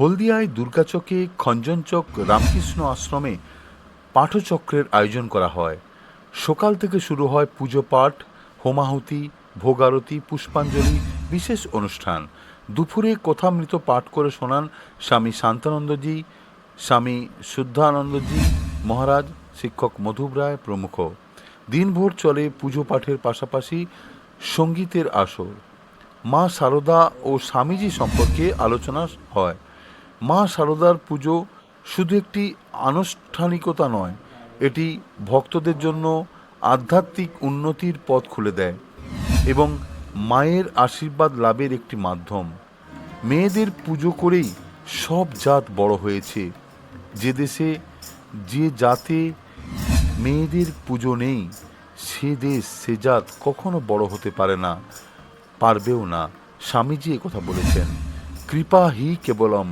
হলদিয়ায় দুর্গাচকে খঞ্জনচক রামকৃষ্ণ আশ্রমে পাঠচক্রের আয়োজন করা হয়। সকাল থেকে শুরু হয় পুজো পাঠ, হোমাহুতি, ভোগারতি, পুষ্পাঞ্জলি, বিশেষ অনুষ্ঠান। দুপুরে কথামৃত পাঠ করে শোনান স্বামী শান্তানন্দজি, স্বামী শুদ্ধানন্দজি মহারাজ, শিক্ষক মধুব রায় প্রমুখ। দিনভর চলে পুজো পাঠের পাশাপাশি সঙ্গীতের আসর। মা সারদা ও স্বামীজি সম্পর্কে আলোচনা হয়। মা সারদার পুজো শুধু একটি আনুষ্ঠানিকতা নয়, এটি ভক্তদের জন্য আধ্যাত্মিক উন্নতির পথ খুলে দেয় এবং মায়ের আশীর্বাদ লাভের একটি মাধ্যম। মেয়েদের পুজো করেই সব জাত বড় হয়েছে। যে দেশে যে জাতে মেয়েদের পুজো নেই, সে দেশ, সে জাত কখনো বড় হতে পারে না, পারবেও না। স্বামীজি কথা বলেছেন, কৃপা হি কেবলম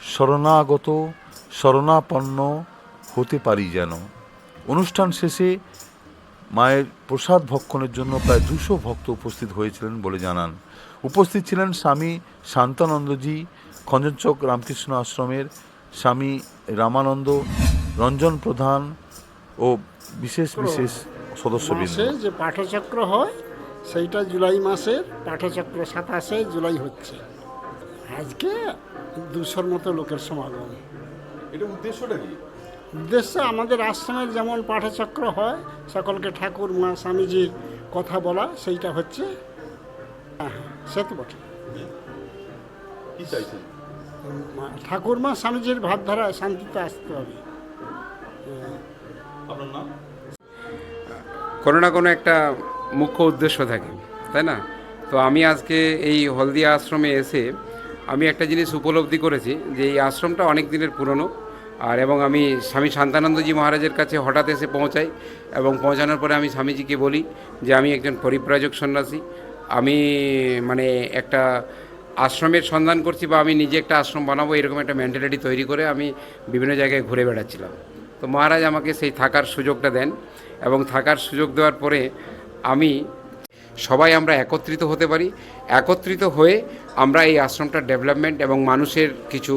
শরণাগত, শরণাপন্ন হতে পারি যেন। অনুষ্ঠান শেষে মায়ের প্রসাদ ভক্ষণের জন্য প্রায় দুশো ভক্ত উপস্থিত হয়েছিলেন বলে জানান। উপস্থিত ছিলেন স্বামী শান্তানন্দজি, খঞ্জনচক রামকৃষ্ণ আশ্রমের স্বামী রামানন্দ, রঞ্জন প্রধান ও বিশেষ বিশেষ সদস্যবৃন্দ। যে পাঠচক্র হয়, সেইটা জুলাই মাসের, পাঠচক্র সাতাশে জুলাই হচ্ছে। আজকে দুশোর মতো লোকের সমাগম। এটা উদ্দেশ্যটা কি? উদ্দেশ্য আমাদের আশ্রমের যেমন পাঠচক্র হয় সকলকে ঠাকুর মা স্বামীজির কথা বলা সেইটা হচ্ছে হ্যাঁ, হ্যাঁ, সে তো বটে মা- ঠাকুর মা স্বামীজির ভাবধারায় শান্তিতে আসতে হবে। কোনো না কোনো একটা মুখ্য উদ্দেশ্য থাকে তাই না? তো আমি আজকে এই হলদিয়া আশ্রমে এসে আমি একটা জিনিস উপলব্ধি করেছি যে এই আশ্রমটা অনেক দিনের পুরনো, আর এবং আমি স্বামী শান্তানন্দজি মহারাজের কাছে হঠাৎ এসে পৌঁছাই এবং পৌঁছানোর পরে আমি স্বামীজিকে বলি যে আমি একজন পরিব্রাজক সন্ন্যাসী। আমি মানে একটা আশ্রমের সন্ধান করছি বা আমি নিজে একটা আশ্রম বানাবো এরকম একটা মেন্টালিটি তৈরি করে আমি বিভিন্ন জায়গায় ঘুরে বেড়াচ্ছিলাম। তো মহারাজ আমাকে সেই থাকার সুযোগটা দেন এবং থাকার সুযোগ দেওয়ার পরে আমি সবাই আমরা একত্রিত হতে পারি। একত্রিত হয়ে আমরা এই আশ্রমটার ডেভেলপমেন্ট এবং মানুষের কিছু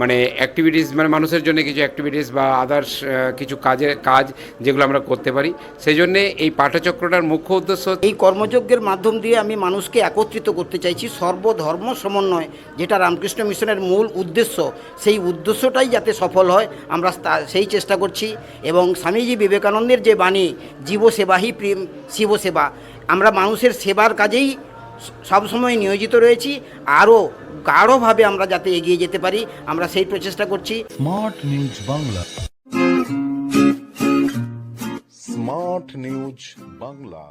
মানে অ্যাক্টিভিটিস মানে মানুষের জন্য কিছু অ্যাক্টিভিটিস বা আদার্স কিছু কাজের কাজ যেগুলো আমরা করতে পারি। সেই জন্যে এই পাঠচক্রটার মুখ্য উদ্দেশ্য এই কর্মযজ্ঞের মাধ্যম দিয়ে আমি মানুষকে একত্রিত করতে চাইছি। সর্বধর্ম সমন্বয়, যেটা রামকৃষ্ণ মিশনের মূল উদ্দেশ্য, সেই উদ্দেশ্যটাই যাতে সফল হয়, আমরা সেই চেষ্টা করছি। এবং স্বামীজি বিবেকানন্দের যে বাণী জীব সেবাহি প্রেম শিব সেবা আমরা মানুষের সেবার কাজেই সবসময় নিয়োজিত রয়েছি, আরও গাঢ়ভাবে আমরা যাতে এগিয়ে যেতে পারি, আমরা সেই প্রচেষ্টা করছি। Smart news Bangla. Smart news Bangla.